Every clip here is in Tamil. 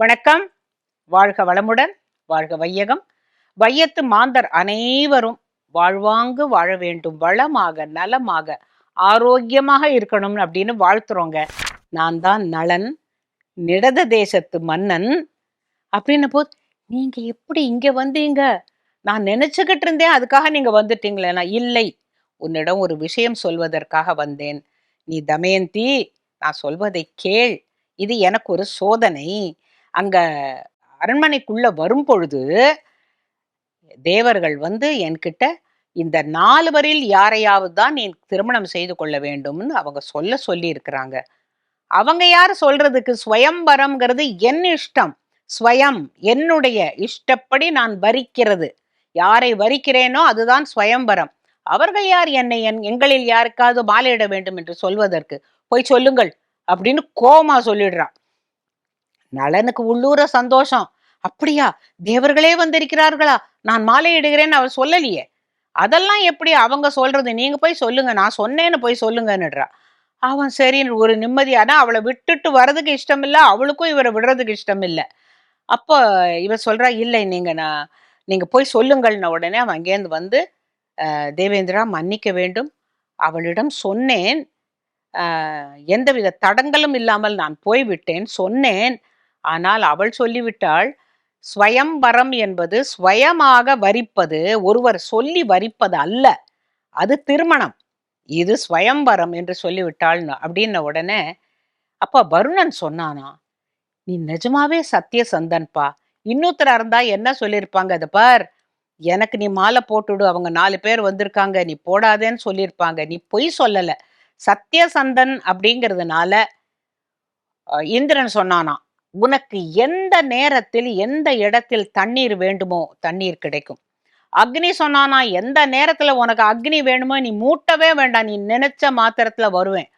வணக்கம். வாழ்க வளமுடன் வாழ்க வையகம். வையத்து மாந்தர் அனைவரும் வாழ்வாங்கு வாழ வேண்டும். வளமாக நலமாக ஆரோக்கியமாக இருக்கணும் அப்படின்னு வாழ்த்துறோங்க. நான் தான் நலன் நிடத தேசத்து மன்னன். அப்படின்ன போது நீங்க எப்படி இங்க வந்தீங்க? நான் நினைச்சுக்கிட்டு இருந்தேன் அதுக்காக நீங்க வந்துட்டீங்களே. நான் இல்லை. உன்னிடம் ஒரு விஷயம் சொல்வதற்காக வந்தேன். நீ தமயந்தி நான் சொல்வதை கேள். இது எனக்கு ஒரு சோதனை. அங்க அரண்மனைக்குள்ள வரும் பொழுது தேவர்கள் வந்து என்கிட்ட இந்த நாலுவரில் யாரையாவது தான் நீ திருமணம் செய்து கொள்ள வேண்டும்னு அவங்க சொல்ல சொல்லி இருக்கிறாங்க அவங்க யார் சொல்றதுக்கு? ஸ்வயம்பரம்ங்கிறது என் இஷ்டம். ஸ்வயம் என்னுடைய இஷ்டப்படி நான் வரிக்கிறது. யாரை வரிக்கிறேனோ அதுதான் ஸ்வயம்பரம். அவர்கள் யார்? என்னை என் எங்களில் யாருக்காவது மாலையிட வேண்டும் என்று சொல்வதற்கு. போய் சொல்லுங்கள் அப்படின்னு கோமா சொல்லிடுறான். நலனுக்கு உள்ளூர சந்தோஷம். அப்படியா? தேவர்களே வந்திருக்கிறார்களா? நான் மாலையிடுகிறேன்னு அவர் சொல்லலையே. அதெல்லாம் எப்படி அவங்க சொல்றது? நீங்க போய் சொல்லுங்க. நான் சொன்னேன்னு போய் சொல்லுங்கன்னுடுறா. அவன் சரி ஒரு நிம்மதியானா அவளை விட்டுட்டு வர்றதுக்கு இஷ்டம் இல்லை அவளுக்கும் இவரை விடுறதுக்கு இஷ்டம் இல்லை அப்போ இவ சொல்றா இல்லை நீங்க நான் நீங்க போய் சொல்லுங்கள்ன உடனே அவன் அங்கேருந்து வந்து தேவேந்திரா மன்னிக்க வேண்டும். அவளிடம் சொன்னேன். எந்தவித தடங்களும் இல்லாமல் நான் போய்விட்டேன். சொன்னேன். ஆனால் அவள் சொல்லிவிட்டாள் ஸ்வயம்பரம் என்பது ஸ்வயமாக வரிப்பது ஒருவர் சொல்லி வரிப்பது அல்ல அது திருமணம். இது ஸ்வயம்பரம் என்று சொல்லிவிட்டாள் அப்படின்ன உடனே அப்பா வருணன் சொன்னானா? நீ நிஜமாவே சத்தியசந்தன்பா? இன்னொருத்தரா இருந்தா என்ன சொல்லியிருப்பாங்க? அது பார். எனக்கு நீ மாலை போட்டுடு அவங்க நாலு பேர் வந்திருக்காங்க நீ போடாதேன்னு சொல்லியிருப்பாங்க. நீ பொய் சொல்லலை. சத்தியசந்தன் அப்படிங்கிறதுனால இந்திரன் சொன்னானா? உனக்கு எந்த நேரத்தில் எந்த இடத்தில் தண்ணீர் வேண்டுமோ தண்ணீர் கிடைக்கும். அக்னி சொன்னானா எந்த நேரத்துல உனக்கு அக்னி வேணுமோ நீ மூட்டவே வேண்டாம். நீ நினைச்ச மாத்திரத்துல வருவேன்.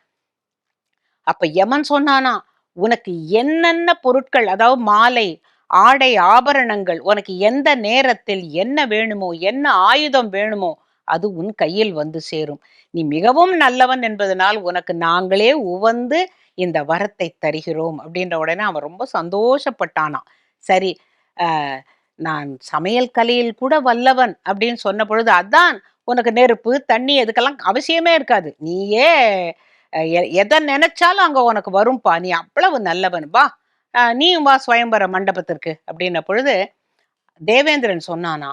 அப்ப யமன் சொன்னானா உனக்கு என்னென்ன பொருட்கள் அதாவது மாலை ஆடை ஆபரணங்கள் உனக்கு எந்த நேரத்தில் என்ன வேணுமோ என்ன ஆயுதம் வேணுமோ அது உன் கையில் வந்து சேரும். நீ மிகவும் நல்லவன் என்பதனால் உனக்கு நாங்களே உவந்து இந்த வரத்தை தருகிறோம் அப்படின்ற உடனே அவன் ரொம்ப சந்தோஷப்பட்டானாம். சரி நான் சமையல் கலையில் கூட வல்லவன் அப்படின்னு சொன்ன பொழுது அதான் உனக்கு நெருப்பு தண்ணி இதுக்கெல்லாம் அவசியமே இருக்காது. நீயே எ- எதை நினைச்சாலும் அங்கே உனக்கு வரும்பா. நீ அவ்வளவு நல்லவன். வா நீயும் வா சுயம்பர மண்டபத்திற்கு அப்படின்ன பொழுது தேவேந்திரன் சொன்னானா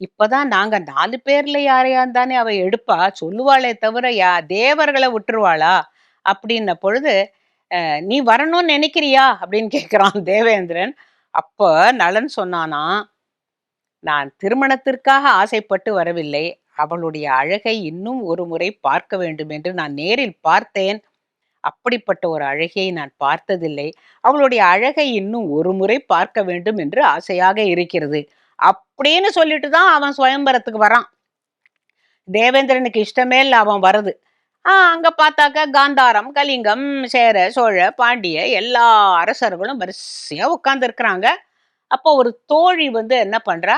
இப்பதான் நாங்க நாலு பேர்ல யாரையா தானே அவ எடுப்பா? சொல்லுவாளே தவிர யா தேவர்களை விட்டுருவாளா? அப்படின்ன பொழுது நீ வரணும்னு நினைக்கிறியா? அப்படின்னு கேட்குறான் தேவேந்திரன். அப்போ நலன் சொன்னானா நான் திருமணத்திற்காக ஆசைப்பட்டு வரவில்லை. அவளுடைய அழகை இன்னும் ஒரு முறை பார்க்க வேண்டும் என்று நான் நேரில் பார்த்தேன். அப்படிப்பட்ட ஒரு அழகியை நான் பார்த்ததில்லை. அவளுடைய அழகை இன்னும் ஒரு முறை பார்க்க வேண்டும் என்று ஆசையாக இருக்கிறது. அப்படின்னு சொல்லிட்டு தான் அவன் சுயம்பரத்துக்கு வரான். தேவேந்திரனுக்கு இஷ்டமே இல்லை அவன் வருது அங்க பார்த்தாக்க காந்தாரம் கலிங்கம் சேர சோழ பாண்டிய எல்லா அரசர்களும் வரிசையா உட்கார்ந்து இருக்கிறாங்க அப்போ ஒரு தோழி வந்து என்ன பண்றா?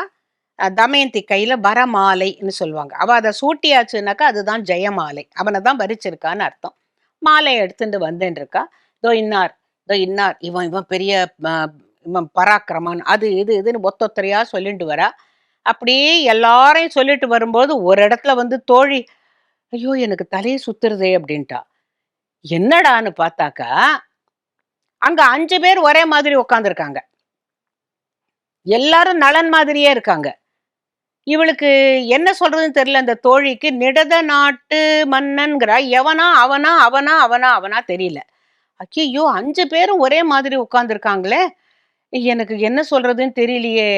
தமயந்தி கையில வரமாலைன்னு சொல்லுவாங்க. அவ அதை சூட்டியாச்சுனாக்கா அதுதான் ஜெயமாலை. அவனை தான் வரிச்சிருக்கான்னு அர்த்தம். மாலையை எடுத்துட்டு வந்துன்னு இருக்கா தோ இன்னார் தோ இன்னார் இவன் இவன் பெரிய இவன் பராக்கிரமான் அது இது இதுன்னு ஒத்தொத்தரையா சொல்லிட்டு வரா. அப்படியே எல்லாரையும் சொல்லிட்டு வரும்போது ஒரு இடத்துல வந்து தோழி ஐயோ எனக்கு தலையை சுத்துறதே அப்படின்ட்டா. என்னடான்னு பார்த்தாக்கா அங்க அஞ்சு பேர் ஒரே மாதிரி உட்காந்துருக்காங்க எல்லாரும் நலன் மாதிரியே இருக்காங்க. இவளுக்கு என்ன சொல்றதுன்னு தெரியல அந்த தோழிக்கு நிடத நாட்டு மன்னன்கிறா எவனா அவனா அவனா அவனா அவனா தெரியல. ஐயோ அஞ்சு பேரும் ஒரே மாதிரி உட்காந்துருக்காங்களே எனக்கு என்ன சொல்றதுன்னு தெரியலையே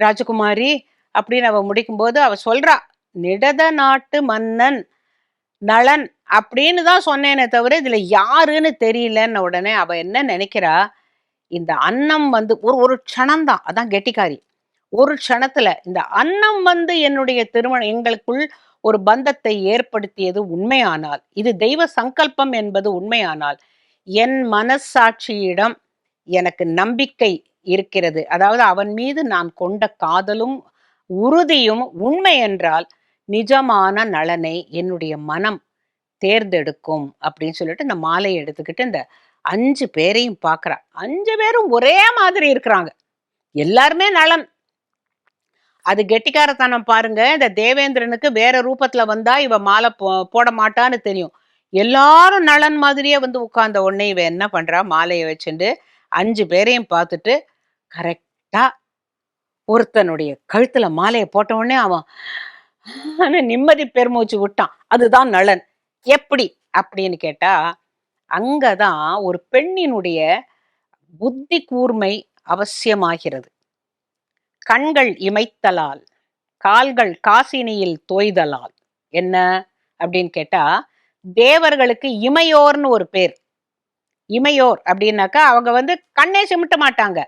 ராஜகுமாரி அப்படின்னு அவ முடிக்கும்போது அவ சொல்றா நிடத நாட்டு மன்னன் நளன் அப்படின்னு தான் சொன்னேனே தவிர இதுல யாருன்னு தெரியலன்ன உடனே அவ என்ன நினைக்கிறா? இந்த அன்னம் வந்து ஒரு ஒரு க்ஷணம்தான் அதான் கெட்டிக்காரி. ஒரு க்ஷணத்துல இந்த அன்னம் வந்து என்னுடைய திருமணம் எங்களுக்குள் ஒரு பந்தத்தை ஏற்படுத்தியது உண்மையானால் இது தெய்வ சங்கல்பம் என்பது உண்மையானால் என் மனசாட்சியிடம் எனக்கு நம்பிக்கை இருக்கிறது. அதாவது அவன் மீது நான் கொண்ட காதலும் உறுதியும் உண்மை என்றால் நிஜமான நலனை என்னுடைய மனம் தேர்ந்தெடுக்கும் அப்படின்னு சொல்லிட்டு இந்த மாலையை எடுத்துக்கிட்டு இந்த அஞ்சு பேரையும் பார்க்குறா. அஞ்சு பேரும் ஒரே மாதிரி இருக்கிறாங்க. எல்லாருமே நலன். அது கெட்டிக்காரத்தனம் பாருங்க. இந்த தேவேந்திரனுக்கு வேற ரூபத்துல வந்தா இவ மாலை போ போட மாட்டான்னு தெரியும். எல்லாரும் நலன் மாதிரியே வந்து உட்கார்ந்த உடனே இவ என்ன பண்றா? மாலையை வச்சுட்டு அஞ்சு பேரையும் பார்த்துட்டு கரெக்டா ஒருத்தனுடைய கழுத்துல மாலையை போட்ட உடனே அவன் ஆனா நிம்மதி பெருமூச்சு விட்டான். அதுதான் நலன். எப்படி? அப்படின்னு கேட்டா அங்கதான் ஒரு பெண்ணினுடைய புத்தி கூர்மை அவசியமாகிறது. கண்கள் இமைத்தலால் கால்கள் காசினியில் தோய்தலால். என்ன? அப்படின்னு கேட்டா தேவர்களுக்கு இமையோர்னு ஒரு பேர். இமையோர் அப்படின்னாக்கா அவங்க வந்து கண்ணே சிமிட்ட மாட்டாங்க.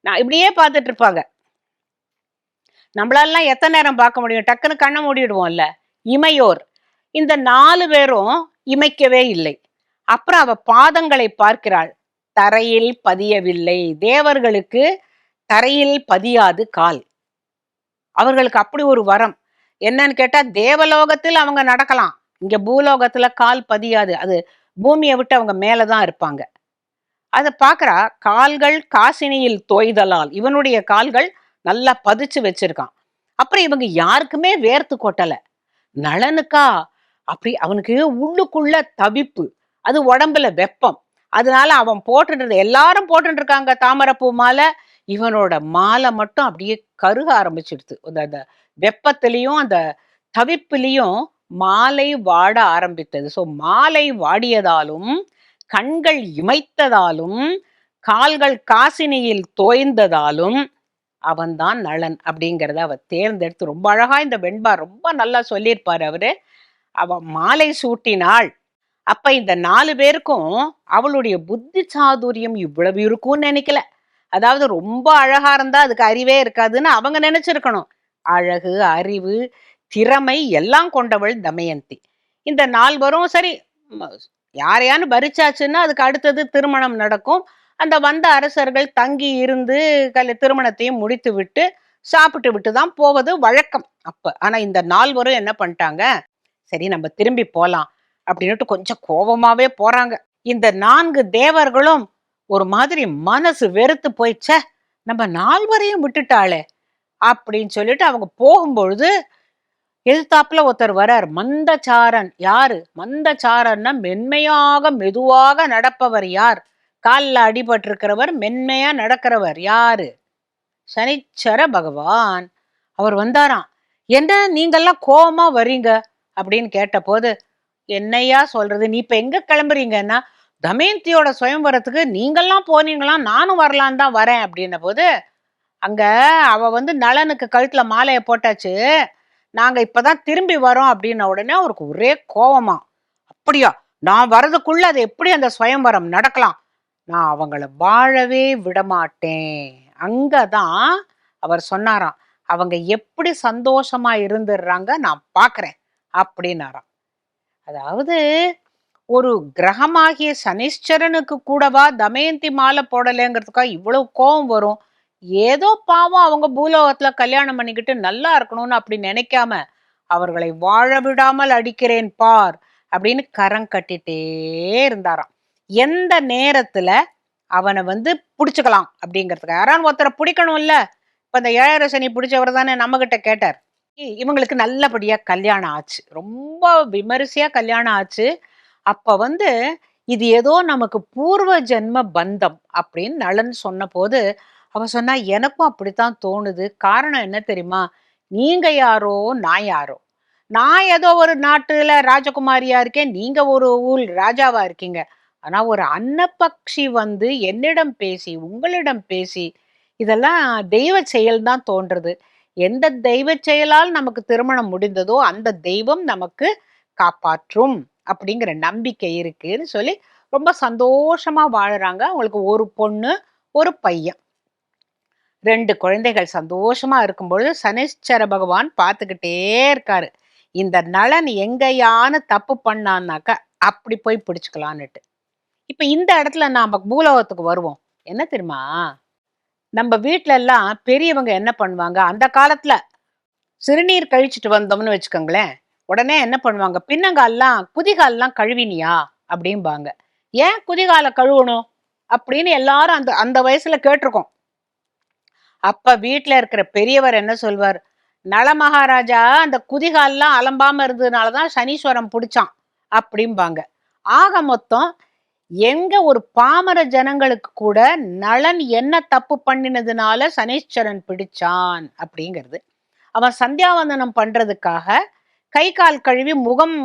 நான் இப்படியே பார்த்துட்டு இருப்பாங்க. நம்மளாலாம் எத்தனை நேரம் பார்க்க முடியும்? டக்குன்னு கண்ணை மூடிடுவோம்ல. இமையோர். இந்த நாலு பேரும் இமைக்கவே இல்லை. அப்புறம் அவ பாதங்களை பார்க்கிறாள். தரையில் பதியவில்லை. தேவர்களுக்கு தரையில் பதியாது கால். அவர்களுக்கு அப்படி ஒரு வரம். என்னன்னு கேட்டா தேவலோகத்தில் அவங்க நடக்கலாம். இங்க பூலோகத்துல கால் பதியாது. அது பூமியை விட்டு அவங்க மேலதான் இருப்பாங்க. அதை பார்க்கறா கால்கள் காசினியில் தோய்தலால். இவனுடைய கால்கள் நல்லா பதிச்சு வச்சிருக்கான். அப்புறம் இவங்க யாருக்குமே வேர்த்து கொட்டல. நலனுக்கா அப்படி அவனுக்கு உள்ளுக்குள்ள தவிப்பு. அது உடம்புல வெப்பம். அதனால அவன் போட்டுன்றது எல்லாரும் போட்டுட்டு இருக்காங்க தாமரைப்பூ மாலை. இவனோட மாலை மட்டும் அப்படியே கருக ஆரம்பிச்சிடுது. அந்த அந்த வெப்பத்திலையும் அந்த தவிப்புலையும் மாலை வாட ஆரம்பித்தது. ஸோ மாலை வாடியதாலும் கண்கள் இமைத்ததாலும் கால்கள் காசினியில் தோய்ந்ததாலும் அவன்தான் நளன் அப்படிங்கிறத அவ தேர்ந்தெடுத்து ரொம்ப அழகா இந்த வெண்பா ரொம்ப நல்லா சொல்லியிருப்பார் அவரு. அவ மாலை சூட்டினாள். அப்ப இந்த நாலு பேருக்கும் அவளுடைய புத்தி சாதுரியம் இவ்வளவு இருக்கும்னு நினைக்கல. அதாவது ரொம்ப அழகா இருந்தா அதுக்கு அறிவே இருக்காதுன்னு அவங்க நினைச்சிருக்கணும். அழகு அறிவு திறமை எல்லாம் கொண்டவள் தமயந்தி. இந்த நால்வரும் சரி யாரையான்னு பறிச்சாச்சுன்னா பரிச்சாச்சுன்னா அதுக்கு அடுத்தது திருமணம் நடக்கும். அந்த வந்த அரசர்கள் தங்கி இருந்து கல் திருமணத்தையும் முடித்து விட்டு சாப்பிட்டு விட்டு தான் போவது வழக்கம் அப்போ. ஆனால் இந்த நால்வரும் என்ன பண்ணிட்டாங்க? சரி நம்ம திரும்பி போகலாம் அப்படின்னுட்டு கொஞ்சம் கோபமாவே போறாங்க. இந்த நான்கு தேவர்களும் ஒரு மாதிரி மனசு வெறுத்து போயிச்சே நம்ம நால்வரையும் விட்டுட்டாளே அப்படின்னு சொல்லிட்டு அவங்க போகும்பொழுது எதிர்த்தாப்புல ஒருத்தர் வரார். மந்தச்சாரன். யாரு? மந்தச்சாரன்னா மென்மையாக மெதுவாக நடப்பவர் யார்? காலில் அடிபட்டிருக்கிறவர் மென்மையா நடக்கிறவர் யாரு? சனிச்சர பகவான். அவர் வந்தாராம். என்ன நீங்கள்லாம் கோவமா வர்றீங்க? அப்படின்னு கேட்டபோது என்னையா சொல்றது? நீ இப்ப எங்க கிளம்புறீங்கன்னா தமயந்தியோட சுயம்வரத்துக்கு நீங்கள்லாம் போனீங்களாம் நானும் வரலான்னு தான் வரேன். அப்படின்ன போது அங்க அவ வந்து நலனுக்கு கழுத்துல மாலையை போட்டாச்சு. நாங்க இப்பதான் திரும்பி வரோம். அப்படின்ன உடனே அவருக்கு ஒரே கோவமா அப்படியா? நான் வர்றதுக்குள்ள அது எப்படி அந்த சுயம்பரம் நடக்கலாம்? நான் அவங்கள வாழவே விடமாட்டேன். அங்கதான் அவர் சொன்னாராம் அவங்க எப்படி சந்தோஷமா இருந்துடுறாங்க நான் பார்க்குறேன் அப்படின்னாராம். அதாவது ஒரு கிரகமாகிய சனிஷ்சரனுக்கு கூடவா தமயந்தி மாலை போடலைங்கிறதுக்காக இவ்வளோ கோபம் வரும். ஏதோ பாவம் அவங்க பூலோகத்தில் கல்யாணம் பண்ணிக்கிட்டு நல்லா இருக்கணும்னு அப்படி நினைக்காம அவர்களை வாழ விடாமல் அடிக்கிறேன் பார் அப்படின்னு கரம் கட்டிட்டே இருந்தாராம். எந்த நேரத்துல அவனை வந்து பிடிச்சுக்கலாம் அப்படிங்கிறதுக்கு யாராவது ஒருத்தரை பிடிக்கணும்ல. இப்ப இந்த ஏழரை சனி பிடிச்சவர் தானே நம்ம கிட்ட கேட்டார். இ- இவங்களுக்கு நல்லபடியா கல்யாணம் ஆச்சு. ரொம்ப விமரிசையா கல்யாணம் ஆச்சு. அப்ப வந்து இது ஏதோ நமக்கு பூர்வ ஜென்ம பந்தம் அப்படின்னு நலன் சொன்ன போது அவ சொன்னா எனக்கும் அப்படித்தான் தோணுது. காரணம் என்ன தெரியுமா? நீங்க யாரோ நான் யாரோ. நான் ஏதோ ஒரு நாட்டுல ராஜகுமாரியா இருக்கேன். நீங்க ஒரு ஊர் ராஜாவா இருக்கீங்க. ஆனா ஒரு அன்னப்பக்ஷி வந்து என்னிடம் பேசி உங்களிடம் பேசி இதெல்லாம் தெய்வ செயல் தான் தோன்றுது. எந்த தெய்வ செயலால் நமக்கு திருமணம் முடிந்ததோ அந்த தெய்வம் நமக்கு காப்பாற்றும் அப்படிங்கிற நம்பிக்கை இருக்குன்னு சொல்லி ரொம்ப சந்தோஷமா வாழறாங்க. அவங்களுக்கு ஒரு பொண்ணு ஒரு பையன். ரெண்டு குழந்தைகள் சந்தோஷமா இருக்கும்பொழுது சனீஸ்வர பகவான் பார்த்துக்கிட்டே இருக்காரு. இந்த நலன் எங்கேயான்னு தப்பு பண்ணான்னாக்கா அப்படி போய் பிடிச்சுக்கலான்னுட்டு. இப்ப இந்த இடத்துல நாம பூலோகத்துக்கு வருவோம். என்ன தெரியுமா? நம்ம வீட்ல எல்லாம் பெரியவங்க என்ன பண்ணுவாங்க? அந்த காலத்துல சிறுநீர் கழிச்சிட்டு வந்தோம்னு வச்சுக்கோங்களேன். உடனே என்ன பண்ணுவாங்க? பின்னங்கால்லாம் குதிகால்லாம் கழுவினியா? அப்படிம்பாங்க. ஏன் குதிகால கழுவணும்? அப்படின்னு எல்லாரும் அந்த அந்த வயசுல கேட்டிருக்கோம். அப்ப வீட்டுல இருக்கிற பெரியவர் என்ன சொல்வார்? நல மகாராஜா அந்த குதிகால்லாம் அலம்பாம இருந்ததுனாலதான் சனீஸ்வரம் பிடிச்சான். அப்படிம்பாங்க. ஆக மொத்தம் எங்க ஒரு பாமர ஜனங்களுக்கு கூட நலன் என்ன தப்பு பண்ணினதுனால சனீஸ்வரன் பிடிச்சான் அப்படிங்கிறது. அவன் சந்தியாவந்தனம் பண்றதுக்காக கை கால் கழுவி முகம்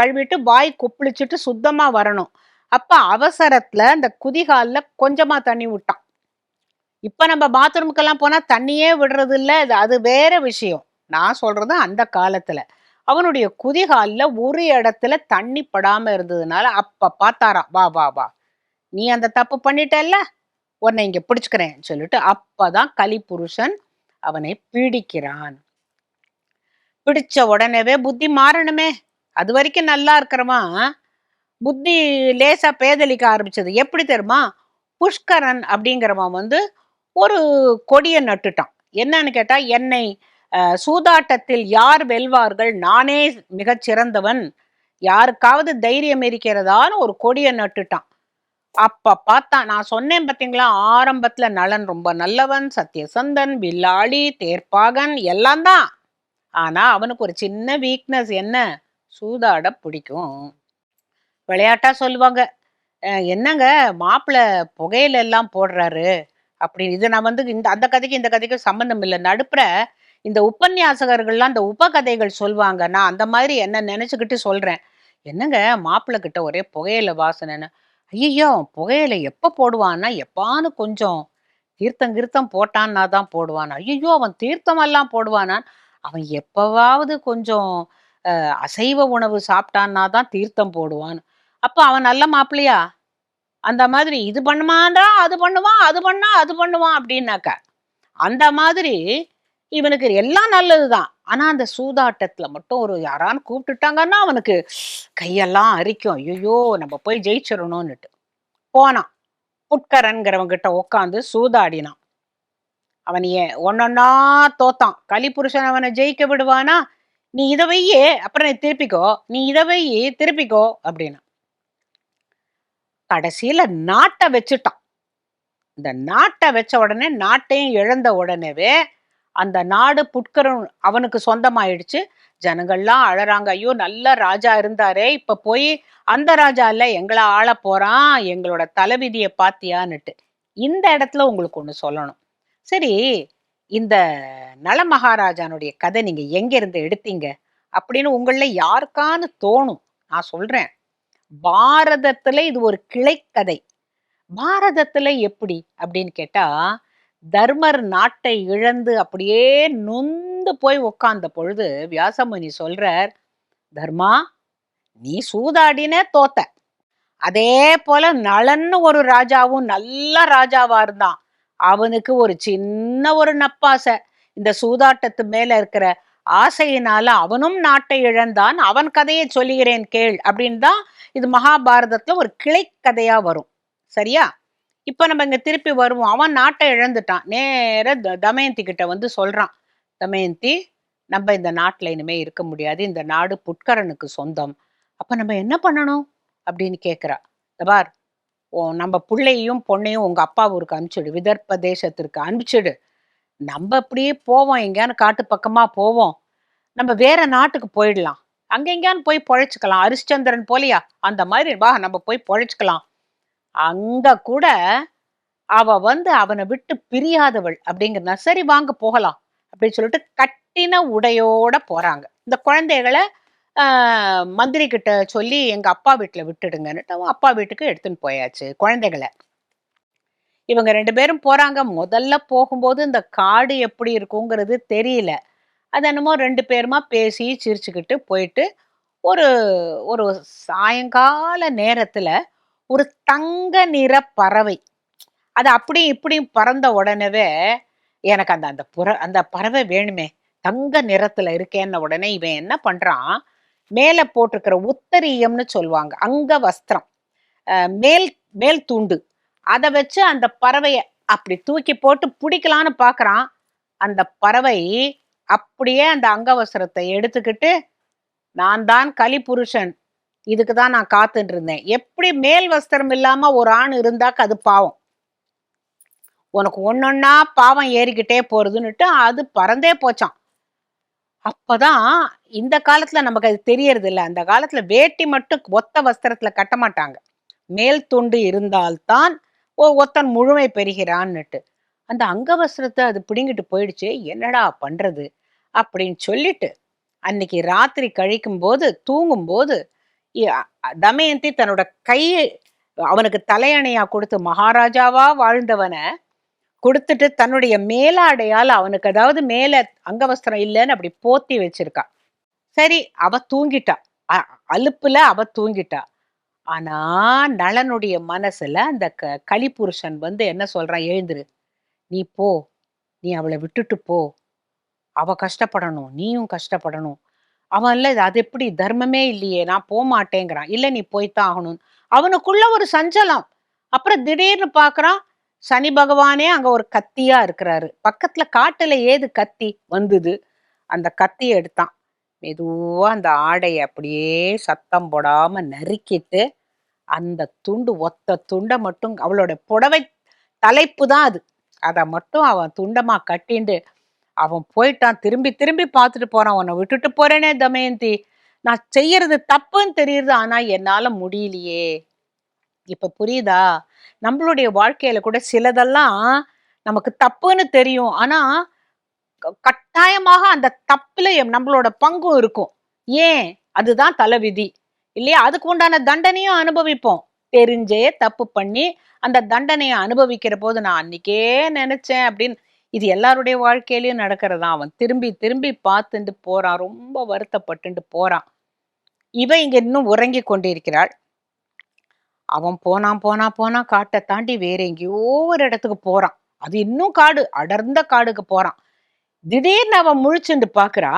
கழுவிட்டு வாய் கொப்பளிச்சுட்டு சுத்தமா வரணும். அப்ப அவசரத்துல அந்த குதிகால்ல கொஞ்சமா தண்ணி விட்டான் இப்ப நம்ம பாத்ரூமுக்கெல்லாம் போனா தண்ணியே விடுறது இல்லை அது அது வேற விஷயம். நான் சொல்றது அந்த காலத்துல. அவனுடைய குதிகாலில் ஒரு இடத்துல தண்ணி படாம இருந்ததுனால அப்ப பார்த்தாராம் வா வா வா. நீ அந்த தப்பு பண்ணிட்டல்ல? உன்னை இங்க பிடிச்சுக்கிறேன் சொல்லிட்டு அப்பதான் கலிபுருஷன் அவனை பீடிக்கிறான். பிடிச்ச உடனேவே புத்தி மாறணுமே. அது வரைக்கும் நல்லா இருக்கிறவன் புத்தி லேசா பேதலிக்க ஆரம்பிச்சது எப்படி தெரியுமா? புஷ்கரன் அப்படிங்கிறவன் வந்து ஒரு கொடியை நட்டுட்டான். என்னன்னு கேட்டா என்னை சூதாட்டத்தில் யார் வெல்வார்கள்? நானே மிகச் சிறந்தவன். யாருக்காவது தைரியம் இருக்கிறதான்னு ஒரு கொடியை நட்டுட்டான். அப்ப பார்த்தான் நான் சொன்னேன் பார்த்தீங்களா ஆரம்பத்துல நலன் ரொம்ப நல்லவன் சத்யசந்தன் வில்லாளி தேர்ப்பாகன் எல்லாம் தான். ஆனா அவனுக்கு ஒரு சின்ன வீக்னஸ் என்ன? சூதாட பிடிக்கும். விளையாட்டா சொல்லுவாங்க. என்னங்க மாப்பிள்ளை புகையில எல்லாம் போடுறாரு. அப்படின்னு இது நான் வந்து இந்த அந்த கதைக்கு இந்த கதைக்கும் சம்மந்தம் இல்லை. நடுப்புற இந்த உபன்யாசகர்கள்லாம் இந்த உபகதைகள் சொல்வாங்க. நான் அந்த மாதிரி என்ன நினைச்சுக்கிட்டு சொல்றேன். என்னங்க? மாப்பிள்ளை கிட்ட ஒரே புகையில வாசனைன்னு. ஐயோ புகையில எப்ப போடுவான்னா? எப்பான்னு கொஞ்சம் தீர்த்தம் கீர்த்தம் போட்டான்னா தான் போடுவான். ஐயோ அவன் தீர்த்தம் எல்லாம் போடுவானா அவன் எப்பவாவது கொஞ்சம் அசைவ உணவு சாப்பிட்டான்னா தான் தீர்த்தம் போடுவான். அப்போ அவன் நல்ல மாப்பிள்ளையா? அந்த மாதிரி இது பண்ணுமாண்டா அது பண்ணுவான் அது பண்ணா அது பண்ணுவான் அப்படின்னாக்கா அந்த மாதிரி இவனுக்கு எல்லாம் நல்லதுதான். ஆனா அந்த சூதாட்டத்துல மட்டும் ஒரு யாரான்னு கூப்பிட்டுட்டாங்கன்னா அவனுக்கு கையெல்லாம் அரிக்கும். ஐயோ நம்ம போய் ஜெயிச்சிடணும்னுட்டு. போனான் புட்கரன்கிறவன் கிட்ட உட்காந்து சூதாடினான். அவன் ஏன் ஒன்னொன்னா தோத்தான். கலிபுருஷன் அவனை ஜெயிக்க விடுவானா? நீ இதை வையே அப்புறம் நீ திருப்பிக்கோ. நீ இதை வையி திருப்பிக்கோ அப்படின்னா கடைசியில நாட்டை வச்சுட்டான். இந்த நாட்டை வச்ச உடனே நாட்டையும் இழந்த உடனேவே அந்த நாடு புட்கரன் அவனுக்கு சொந்தமாயிடுச்சு. ஜனங்கள்லாம் அழறாங்க. ஐயோ நல்ல ராஜா இருந்தாரே இப்ப போய் அந்த ராஜா இல்ல எங்களை ஆள போறான் எங்களோட தலைவிதியை பாத்தியான்னுட்டு. இந்த இடத்துல உங்களுக்கு ஒண்ணு சொல்லணும். சரி இந்த நல மகாராஜானுடைய கதை நீங்க எங்க இருந்து எடுத்தீங்க? அப்படின்னு உங்கள யாருக்கான்னு தோணும். நான் சொல்றேன். பாரதத்துல இது ஒரு கிளைக்கதை. பாரதத்துல எப்படி? அப்படின்னு கேட்டா தர்மர் நாட்டை இழந்து அப்படியே நொந்து போய் உக்காந்த பொழுது வியாசமுனி சொல்றார் தர்மா நீ சூதாடினே தோத்த. அதே போல நலன்னு ஒரு ராஜாவும் நல்ல ராஜாவா இருந்தான். அவனுக்கு ஒரு சின்ன ஒரு நப்பாசை. இந்த சூதாட்டத்து மேல இருக்கிற ஆசையினால அவனும் நாட்டை இழந்தான். அவன் கதையை சொல்லுகிறேன் கேள் அப்படின்னு தான் இது மகாபாரதத்துல ஒரு கிளைக்கதையா வரும். சரியா? இப்போ நம்ம இங்கே திருப்பி வருவோம். அவன் நாட்டை இழந்துட்டான். நேர தமயந்தி கிட்ட வந்து சொல்கிறான் தமயந்தி நம்ம இந்த நாட்டில் இனிமேல் இருக்க முடியாது. இந்த நாடு புட்கரனுக்கு சொந்தம். அப்போ நம்ம என்ன பண்ணணும்? அப்படின்னு கேட்குறா தபார் ஓ நம்ம பிள்ளையையும் பொண்ணையும் உங்கள் அப்பாவுக்கு ஊருக்கு அனுப்பிச்சிடு. விதர்ப்ப தேசத்திற்கு அனுப்பிச்சிடு. நம்ம அப்படியே போவோம். எங்கேயானு காட்டு பக்கமாக போவோம். நம்ம வேற நாட்டுக்கு போயிடலாம். அங்கே எங்கேயானு போய் பொழைச்சிக்கலாம். ஹரிச்சந்திரன் போலியா? அந்த மாதிரி வா நம்ம போய் பொழைச்சிக்கலாம். அங்க கூட அவ வந்து அவனை விட்டு பிரியாதவள் அப்படிங்கிறனா சரி வாங்க போகலாம் அப்படின்னு சொல்லிட்டு கட்டின உடையோட போறாங்க. இந்த குழந்தைகளை மந்திரி கிட்ட சொல்லி எங்க அப்பா வீட்டுல விட்டுடுங்கன்னுட்டு அவன் அப்பா வீட்டுக்கு எடுத்துன்னு போயாச்சு குழந்தைகளை. இவங்க ரெண்டு பேரும் போறாங்க. முதல்ல போகும்போது இந்த காடு எப்படி இருக்குங்கிறது தெரியல. அது என்னமோ ரெண்டு பேருமா பேசி சிரிச்சுக்கிட்டு போயிட்டு ஒரு ஒரு சாயங்கால நேரத்துல ஒரு தங்க நிற பறவை. அது அப்படியும் இப்படியும் பறந்த உடனேவே எனக்கு அந்த அந்த புற அந்த பறவை வேணுமே தங்க நிறத்துல இருக்கேன்ன உடனே இவன் என்ன பண்றான்? மேலே போட்டிருக்கிற உத்தரியம்னு சொல்லுவாங்க. அங்க வஸ்திரம். மேல் மேல் துண்டு. அதை வச்சு அந்த பறவையை அப்படி தூக்கி போட்டு பிடிக்கலான்னு பார்க்குறான். அந்த பறவை அப்படியே அந்த அங்கவசரத்தை எடுத்துக்கிட்டு நான் தான் கலிபுருஷன் இதுக்கு தான் நான் காத்துட்டு இருந்தேன். எப்படி மேல் வஸ்திரம் இல்லாம ஒரு ஆண் இருந்தாக்க அது பாவம். உனக்கு ஒன்னொன்னா பாவம் ஏறிக்கிட்டே போறதுன்னுட்டு அது பறந்தே போச்சான் அப்பதான் இந்த காலத்துல நமக்கு அது தெரியறது இல்லை. அந்த காலத்துல வேட்டி மட்டும் ஒத்த வஸ்திரத்துல கட்ட மாட்டாங்க. மேல் துண்டு இருந்தால்தான் ஓ ஒத்தன் முழுமை பெறுகிறான்னுட்டு. அந்த அங்கவஸ்திரத்தை அது பிடுங்கிட்டு போயிடுச்சு. என்னடா பண்றது? அப்படின்னு சொல்லிட்டு அன்னைக்கு ராத்திரி கழிக்கும் போது தூங்கும் போது தமயந்தி தன்னோட கையை அவனுக்கு தலையணையா கொடுத்து மகாராஜாவா வாழ்ந்தவனை கொடுத்துட்டு தன்னுடைய மேலாடையால் அவனுக்கு அதாவது மேல அங்கவஸ்திரம் இல்லைன்னு அப்படி போத்தி வச்சிருக்கா. சரி அவ தூங்கிட்டா. அ- அலுப்புல அவ தூங்கிட்டா. ஆனா நளனுடைய மனசுல அந்த க கலிபுருஷன் வந்து என்ன சொல்றான் எழுந்துரு. நீ போ. நீ அவளை விட்டுட்டு போ. அவ கஷ்டப்படணும். நீயும் கஷ்டப்படணும். அவன் இல்லை அது எப்படி? தர்மமே இல்லையே நான் போக மாட்டேங்கிறான் இல்லை நீ போய்த்தான் ஆகணும். அவனுக்குள்ள ஒரு சஞ்சலம். அப்புறம் திடீர்னு பார்க்குறான் சனி பகவானே அங்கே ஒரு கத்தியாக இருக்கிறாரு. பக்கத்தில் காட்டில் ஏது கத்தி வந்தது? அந்த கத்தியை எடுத்தான். மெதுவாக அந்த ஆடையை அப்படியே சத்தம் போடாமல் நறுக்கிட்டு அந்த துண்டு ஒத்த துண்டை மட்டும் அவளோட புடவை தலைப்பு தான் அது. அதை மட்டும் அவன் துண்டமாக கட்டிண்டு அவன் போயிட்டான். திரும்பி திரும்பி பார்த்துட்டு போறான். உன்னை விட்டுட்டு போறேனே தமயந்தி. நான் செய்யறது தப்புன்னு தெரியுது ஆனா என்னால முடியலையே. இப்ப புரியுதா? நம்மளுடைய வாழ்க்கையில கூட சிலதெல்லாம் நமக்கு தப்புன்னு தெரியும். ஆனா கட்டாயமாக அந்த தப்புல நம்மளோட பங்கும் இருக்கும். ஏன்? அதுதான் தலைவிதி. இல்லையா? அதுக்கு உண்டான தண்டனையும் அனுபவிப்போம். தெரிஞ்சே தப்பு பண்ணி அந்த தண்டனையை அனுபவிக்கிற போது நான் அன்னைக்கே நினைச்சேன் அப்படின்னு இது எல்லாருடைய வாழ்க்கையிலையும் நடக்கிறதா? அவன் திரும்பி திரும்பி பார்த்துட்டு போறான். ரொம்ப வருத்தப்பட்டுட்டு போறான். இவ இங்க இன்னும் உறங்கி கொண்டிருக்கிறாள். அவன் போனான் போனா போனா காட்டை தாண்டி வேற எங்கேயோ ஒரு இடத்துக்கு போறான். அது இன்னும் காடு அடர்ந்த காடுக்கு போறான். திடீர்னு அவன் முழிச்சுண்டு பாக்குறா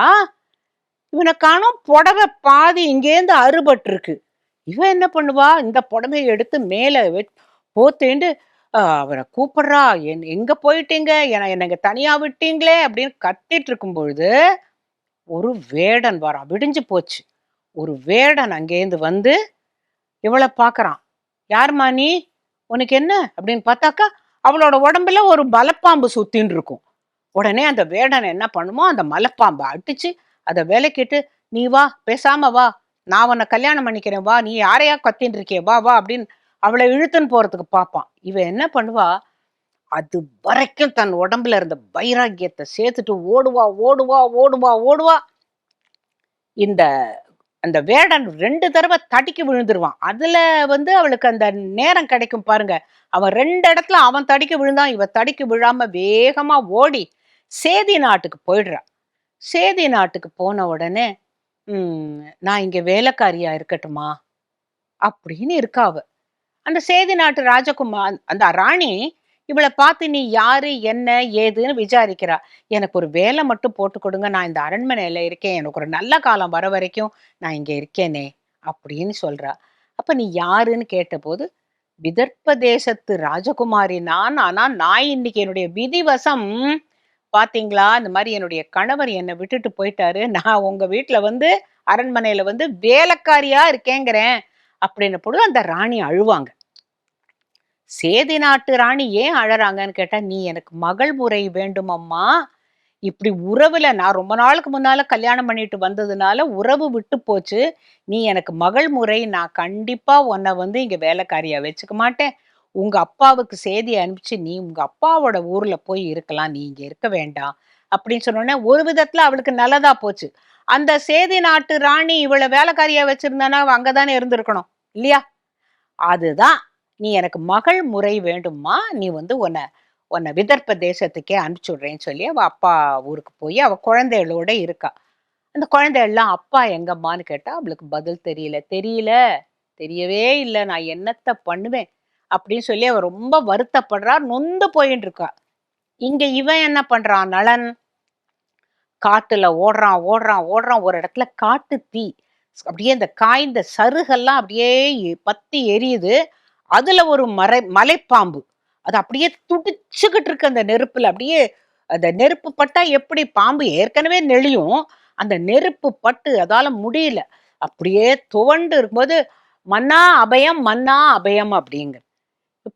இவனை காணும் புடவை பாதி இங்கேருந்து அறுபட்டு இருக்கு இவன் என்ன பண்ணுவா? இந்த புடவையை எடுத்து மேல போத்தேண்டு அவரை கூப்பிட்றா. என் எங்க போயிட்டீங்க? என என்னங்க தனியா விட்டீங்களே அப்படின்னு கத்திட்டு இருக்கும் பொழுது ஒரு வேடன் வரான் விடிஞ்சு போச்சு. ஒரு வேடன் அங்கேருந்து வந்து இவளை பார்க்குறான் யாரும்மா நீ? உனக்கு என்ன? அப்படின்னு பார்த்தாக்கா அவளோட உடம்புல ஒரு மலைப்பாம்பு சுத்தின்னு இருக்கும். உடனே அந்த வேடன் என்ன பண்ணுமோ அந்த மலைப்பாம்பை அடிச்சு அதை விலக்கிட்டு நீ வா பேசாம வா. நான் உன்னை கல்யாணம் பண்ணிக்கிறேன். வா. நீ யாரையா கத்தின்னு இருக்கே? வா வா அப்படின்னு அவளை இழுத்துன்னு போறதுக்கு பார்ப்பான் இவன் என்ன பண்ணுவா? அது வரைக்கும் தன் உடம்புல இருந்த வைராக்கியத்தை சேர்த்துட்டு ஓடுவா ஓடுவா ஓடுவா ஓடுவா. இந்த அந்த வேடன் ரெண்டு தடவை தடிக்கு விழுந்துருவான். அதுல வந்து அவளுக்கு அந்த நேரம் கிடைக்கும் பாருங்க. அவன் ரெண்டு இடத்துல அவன் தடிக்க விழுந்தான் இவ தடிக்க விழாம வேகமா ஓடி சேதி நாட்டுக்கு போயிடுறா. சேதி நாட்டுக்கு போன உடனே நான் இங்க வேலைக்காரியா இருக்கட்டுமா? அப்படின்னு இருக்கா அவ. அந்த சேதி நாட்டு ராஜகுமார் அந்த ராணி இவளை பார்த்து நீ யாரு என்ன ஏதுன்னு விசாரிக்கிறா. எனக்கு ஒரு வேலை மட்டும் போட்டு கொடுங்க. நான் இந்த அரண்மனையில இருக்கேன். எனக்கு ஒரு நல்ல காலம் வர வரைக்கும் நான் இங்க இருக்கேனே அப்படின்னு சொல்றா. அப்ப நீ யாருன்னு கேட்டபோது விதர்ப்ப தேசத்து ராஜகுமாரி நான். ஆனா நான் இன்னைக்கு என்னுடைய விதிவசம். பாத்தீங்களா? இந்த மாதிரி என்னுடைய கணவர் என்னை விட்டுட்டு போயிட்டாரு. நான் உங்க வீட்டுல வந்து அரண்மனையில வந்து வேலைக்காரியா இருக்கேங்கிறேன் அப்படின்ன பொழுது அந்த ராணி அழுவாங்க. சேதி நாட்டு ராணி ஏன் அழறாங்கன்னு கேட்டா நீ எனக்கு மகள் முறை வேண்டும் அம்மா. இப்படி உறவுல நான் ரொம்ப நாளுக்கு முன்னால கல்யாணம் பண்ணிட்டு வந்ததுனால உறவு விட்டு போச்சு. நீ எனக்கு மகள் முறை நான் கண்டிப்பா உன்னை வந்து இங்க வேலைக்காரியா வச்சுக்க மாட்டேன். உங்க அப்பாவுக்கு செய்தி அனுப்பிச்சு நீ உங்க அப்பாவோட ஊர்ல போய் இருக்கலாம். நீ இங்க இருக்க வேண்டாம். அப்படின்னு சொன்னோடனே ஒரு விதத்துல அவளுக்கு நல்லதா போச்சு. அந்த சேதி நாட்டு ராணி இவளை வேலைக்காரியா வச்சிருந்தானா? அவ அங்கதானே இருந்திருக்கணும். இல்லையா? அதுதான் நீ எனக்கு மகள் முறை வேண்டுமா நீ வந்து உன்னை உன்னை விதர்ப்ப தேசத்துக்கே அனுப்பிச்சி விடுறேன்னு சொல்லி அவள் அப்பா ஊருக்கு போய் அவள் குழந்தைகளோட இருக்கா. அந்த குழந்தைகள்லாம் அப்பா எங்கம்மான்னு கேட்டால் அவளுக்கு பதில் தெரியல. தெரியல. தெரியவே இல்லை. நான் என்னத்தை பண்ணுவேன்? அப்படின்னு சொல்லி அவள் ரொம்ப வருத்தப்படுறா நொந்து போயின்னு இருக்கா. இங்கே இவன் என்ன பண்ணுறான் நலன். காட்டுல ஓடுறான் ஓடுறான் ஓடுறான். ஒரு இடத்துல காட்டு தீ. அப்படியே அந்த காய்ந்த சருகெல்லாம் அப்படியே பத்தி எரியுது. அதுல ஒரு மறை மலைப்பாம்பு. அது அப்படியே துடிச்சுக்கிட்டு இருக்கு அந்த நெருப்புல. அப்படியே அந்த நெருப்பு பட்டா எப்படி பாம்பு ஏற்கனவே நெளியும் அந்த நெருப்பு பட்டு அதால முடியல. அப்படியே துவண்டு இருக்கும்போது மன்னா அபயம் மன்னா அபயம் அப்படிங்க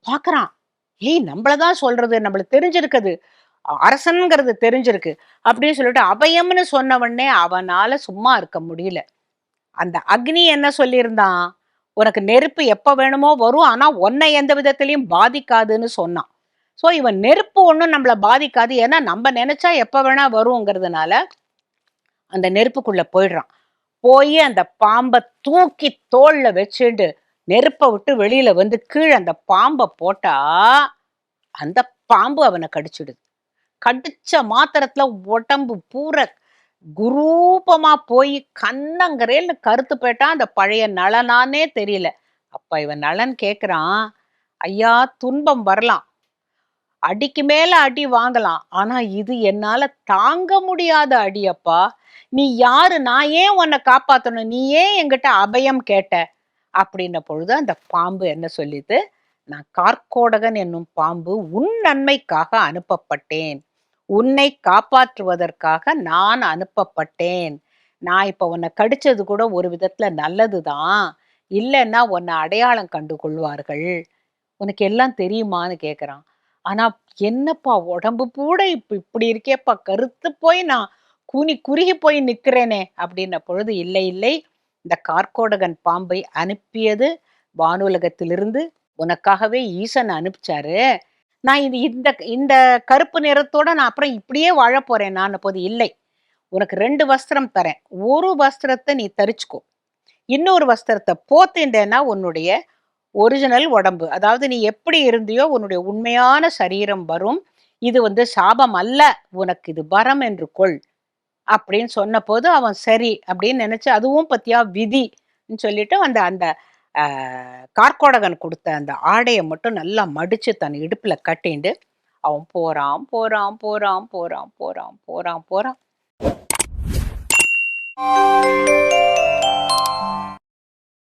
பாக்குறான். ஏய் நம்மளதான் சொல்றது நம்மளுக்கு தெரிஞ்சிருக்குது. அரசன்கிறது தெரிஞ்சிருக்கு. அப்படின்னு சொல்லிட்டு அபயம்னு சொன்னவொடனே அவனால சும்மா இருக்க முடியல. அந்த அக்னி என்ன சொல்லியிருந்தான்? உனக்கு நெருப்பு எப்போ வேணுமோ வரும். ஆனால் உன்னை எந்த விதத்திலையும் பாதிக்காதுன்னு சொன்னான். ஸோ இவன் நெருப்பு ஒன்றும் நம்மளை பாதிக்காது. ஏன்னா நம்ம நினைச்சா எப்போ வேணா வருங்கிறதுனால அந்த நெருப்புக்குள்ளே போயிடுறான். போய் அந்த பாம்பை தூக்கி தோளில் வச்சுட்டு நெருப்பை விட்டு வெளியில் வந்து கீழே அந்த பாம்பை போட்டா அந்த பாம்பு அவனை கடிச்சிடுது. கடிச்ச மாத்திரத்தில் உடம்பு பூரா குரூபமா போய் கண்ணங்கரேல்னு கருத்து போயிட்டான் அந்த பழைய நலனானே தெரியல. அப்ப இவன் நலன் கேக்குறான் ஐயா துன்பம் வரலாம். அடிக்கு மேல அடி வாங்கலாம். ஆனா இது என்னால தாங்க முடியாத அடி அப்பா நீ யாரு? நான் ஏன் உன்னை காப்பாத்தணும்? நீ ஏன் என்கிட்ட அபயம் கேட்ட? அப்படின்ன பொழுது அந்த பாம்பு என்ன சொல்லிது? நான் கார்க்கோடகன் என்னும் பாம்பு உன் நன்மைக்காக அனுப்பப்பட்டேன். உன்னை காப்பாற்றுவதற்காக நான் அனுப்பப்பட்டேன். நான் இப்போ உன்னை கடிச்சது கூட ஒரு விதத்துல நல்லதுதான். இல்லைன்னா உன்னை அடையாளம் கண்டு கொள்வார்கள் உனக்கு எல்லாம் தெரியுமான்னு கேட்குறான் ஆனால் என்னப்பா உடம்பு கூட இப்போ இப்படி இருக்கேப்பா கருத்து போய் நான் கூனி குறுகி போய் நிற்கிறேனே அப்படின்ன பொழுது இல்லை இல்லை இந்த கார்கோடகன் பாம்பை அனுப்பியது வானுலகத்திலிருந்து உனக்காகவே ஈசன் அனுப்பிச்சாரு. நான் இது இந்த இந்த கருப்பு நிறத்தோட நான் அப்புறம் இப்படியே வாழ போறேன் நான் போது இல்லை. உனக்கு ரெண்டு வஸ்திரம் தரேன். ஒரு வஸ்திரத்தை நீ தரிச்சுக்கோ. இன்னொரு வஸ்திரத்தை போத்தின்றேன்னா உன்னுடைய ஒரிஜினல் உடம்பு. அதாவது நீ எப்படி இருந்தியோ உன்னுடைய உண்மையான சரீரம் வரும். இது வந்து சாபம் அல்ல. உனக்கு இது வரம் என்று கொள். அப்படின்னு சொன்னபோது அவன் சரி அப்படின்னு நினைச்சு அதுவும் பத்தியா விதின்னு சொல்லிட்டு அந்த அந்த கார்கோடகன் கொடுத்த அந்த ஆடையை மட்டும் நல்லா மடித்து தன் இடுப்பில் கட்டிண்டு அவன் போகிறான் போகிறான் போகிறான் போகிறான் போகிறான் போகிறான் போகிறான்